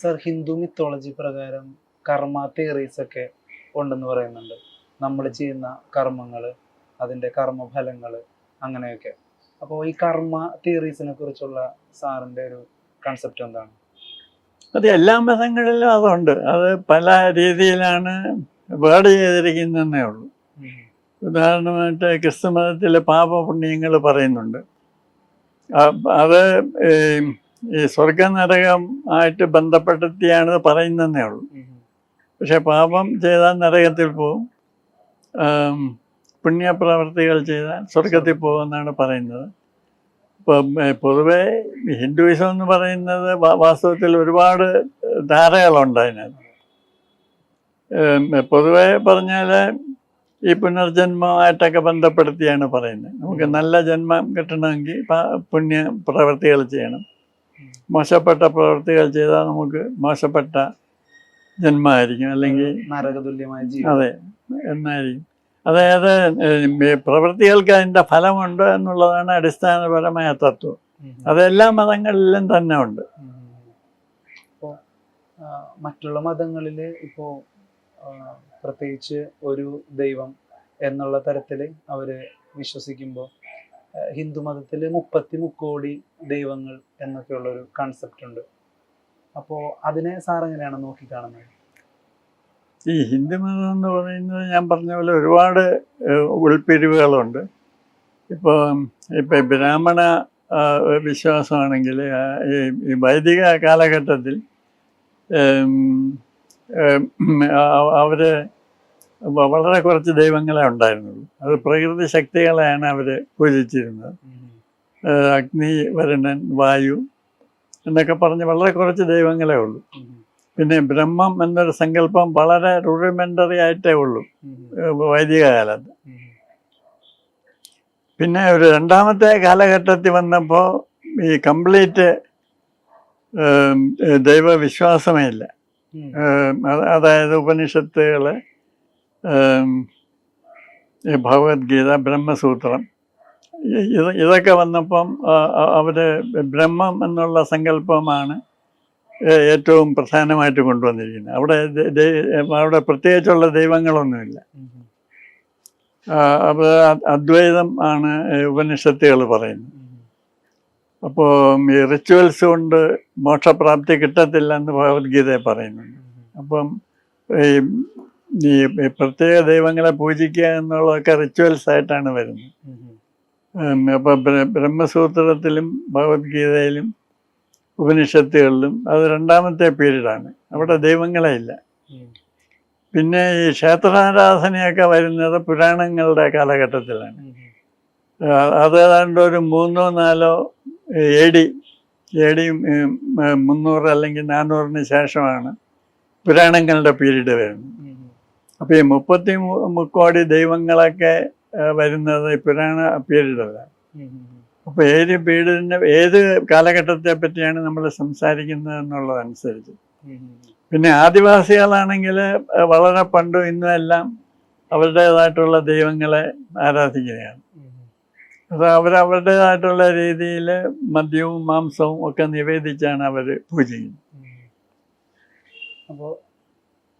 Sir Hindu mythology പ്രകാരം കർമ്മ theories ഒക്കെ ഉണ്ടെന്ന് പറയുന്നുണ്ട്. നമ്മൾ ചെയ്യുന്ന കർമ്മങ്ങൾ അതിന്റെ കർമ്മഫലങ്ങൾ അങ്ങനെയൊക്കെ. അപ്പോൾ ഈ കർമ്മ തിയറീസിനെ കുറിച്ചുള്ള സാറിന്റെ ഒരു കൺസെപ്റ്റ് എന്താണ്? അത് എല്ലാ മതങ്ങളിലും അതുണ്ട്. അത് പല രീതിയിലാണ് വേർഡ് ചെയ്തിരിക്കുന്നതേ ഉള്ളൂ. ഉദാഹരണമായിട്ട് ക്രിസ്തു മതത്തിലെ പാപപുണ്യങ്ങൾ പറയുന്നുണ്ട്. അത് ഈ സ്വർഗനരകം സ്വർഗ നരകം ആയിട്ട് ബന്ധപ്പെടുത്തിയാണ് പറയുന്നതേ ഉള്ളൂ. പക്ഷെ പാപം ചെയ്താൽ നരകത്തിൽ പോവും. പുണ്യപ്രവർത്തികൾ ചെയ്താൽ സ്വർഗത്തിൽ പോകുമെന്നാണ് പറയുന്നത്. ഇപ്പം പൊതുവെ ഹിന്ദുയിസം എന്ന് പറയുന്നത് വാസ്തവത്തിൽ ഒരുപാട് ധാരകളുണ്ട് അതിനകത്ത്. പൊതുവെ പറഞ്ഞാൽ ഈ പുനർജന്മമായിട്ടൊക്കെ ബന്ധപ്പെടുത്തിയാണ് പറയുന്നത്. നമുക്ക് നല്ല ജന്മം കിട്ടണമെങ്കിൽ പുണ്യ പ്രവൃത്തികൾ ചെയ്യണം. മോശപ്പെട്ട പ്രവൃത്തികൾ ചെയ്താൽ നമുക്ക് മോശപ്പെട്ട ജന്മമായിരിക്കും. അല്ലെങ്കിൽ നരകതുല്യമായ അതെ എന്നായിരിക്കും. അതായത് പ്രവൃത്തികൾക്ക് അതിന്റെ ഫലമുണ്ട് എന്നുള്ളതാണ് അടിസ്ഥാനപരമായ തത്വം. അതെല്ലാ മതങ്ങളിലും തന്നെ ഉണ്ട്. ഇപ്പോൾ മറ്റുള്ള മതങ്ങളിൽ ഇപ്പോൾ പ്രത്യേകിച്ച് ഒരു ദൈവം എന്നുള്ള തരത്തിൽ അവർ വിശ്വസിക്കുമ്പോൾ ഹിന്ദു മതത്തിൽ മുപ്പത്തി മുക്കോടി ദൈവങ്ങൾ എന്നൊക്കെയുള്ള ഒരു കൺസെപ്റ്റ് ഉണ്ട്. അപ്പോൾ അതിനെ സാർ എങ്ങനെയാണ് നോക്കിക്കാണുന്നത് ഈ ഹിന്ദു മതം എന്ന് പറയുന്നത് ഞാൻ പറഞ്ഞ പോലെ ഒരുപാട് ഉൾപിരിവുകളുണ്ട് ഇപ്പോൾ ഇപ്പം ബ്രാഹ്മണ വിശ്വാസമാണെങ്കിൽ ഈ വൈദിക കാലഘട്ടത്തിൽ വ- വളരെ കുറച്ച് ദൈവങ്ങളെ ഉണ്ടായിരുന്നുള്ളൂ. അത് പ്രകൃതി ശക്തികളെയാണ് അവർ പൂജിച്ചിരുന്നത്. അഗ്നി വരുണൻ വായു എന്നൊക്കെ പറഞ്ഞ് വളരെ കുറച്ച് ദൈവങ്ങളെ ഉള്ളൂ. പിന്നെ ബ്രഹ്മം എന്നൊരു സങ്കല്പം വളരെ റുഡിമെന്ററി ആയിട്ടേ ഉള്ളൂ. വൈദിക കാലത്ത് പിന്നെ ഒരു രണ്ടാമത്തെ കാലഘട്ടത്തിൽ വന്നപ്പോൾ ഈ കംപ്ലീറ്റ് ദൈവവിശ്വാസമേ ഇല്ല. അതായത് ഉപനിഷത്തുകൾ ഭഗവത്ഗീത ബ്രഹ്മസൂത്രം ഇത് ഇതൊക്കെ വന്നപ്പം അവർ ബ്രഹ്മം എന്നുള്ള സങ്കല്പമാണ് ഏറ്റവും പ്രധാനമായിട്ട് കൊണ്ടുവന്നിരിക്കുന്നത്. അവിടെ അവിടെ പ്രത്യേകിച്ചുള്ള ദൈവങ്ങളൊന്നുമില്ല. അപ്പോൾ അദ്വൈതം ആണ് ഉപനിഷത്തുകൾ പറയുന്നത്. അപ്പോൾ ഈ റിച്വൽസ് കൊണ്ട് മോക്ഷപ്രാപ്തി കിട്ടത്തില്ല എന്ന് ഭഗവത്ഗീതയെ പറയുന്നുണ്ട്. അപ്പം ഈ ഈ പ്രത്യേക ദൈവങ്ങളെ പൂജിക്കുക എന്നുള്ളതൊക്കെ റിച്വൽസ് ആയിട്ടാണ് വരുന്നത്. അപ്പോൾ ബ്രഹ്മസൂത്രത്തിലും ഭഗവത്ഗീതയിലും ഉപനിഷത്തുകളിലും അത് രണ്ടാമത്തെ പീരീഡാണ്. അവിടെ ദൈവങ്ങളെ ഇല്ല. പിന്നെ ഈ ക്ഷേത്രാരാധനയൊക്കെ വരുന്നത് പുരാണങ്ങളുടെ കാലഘട്ടത്തിലാണ്. അത് ഏതാണ്ട് ഒരു മൂന്നോ നാലോ എ ഡി എ ഡി മുന്നൂറ് അല്ലെങ്കിൽ നാനൂറിന് ശേഷമാണ് പുരാണങ്ങളുടെ പീരീഡ് വരുന്നത്. അപ്പോൾ ഈ മുപ്പത്തി മുക്കോടി ദൈവങ്ങളൊക്കെ വരുന്നത് ഇപ്പോഴാണ് പീരീഡല്ല അപ്പോൾ ഏത് പീരീഡിന്റെ ഏത് കാലഘട്ടത്തെ പറ്റിയാണ് നമ്മൾ സംസാരിക്കുന്നത് എന്നുള്ളതനുസരിച്ച്. പിന്നെ ആദിവാസികളാണെങ്കിൽ വളരെ പണ്ടും ഇന്നും എല്ലാം അവരുടേതായിട്ടുള്ള ദൈവങ്ങളെ ആരാധിക്കുകയാണ്. അത് അവർ അവരുടേതായിട്ടുള്ള രീതിയിൽ മദ്യവും മാംസവും ഒക്കെ നിവേദിച്ചാണ് അവർ പൂജിക്കുന്നത്. അപ്പോൾ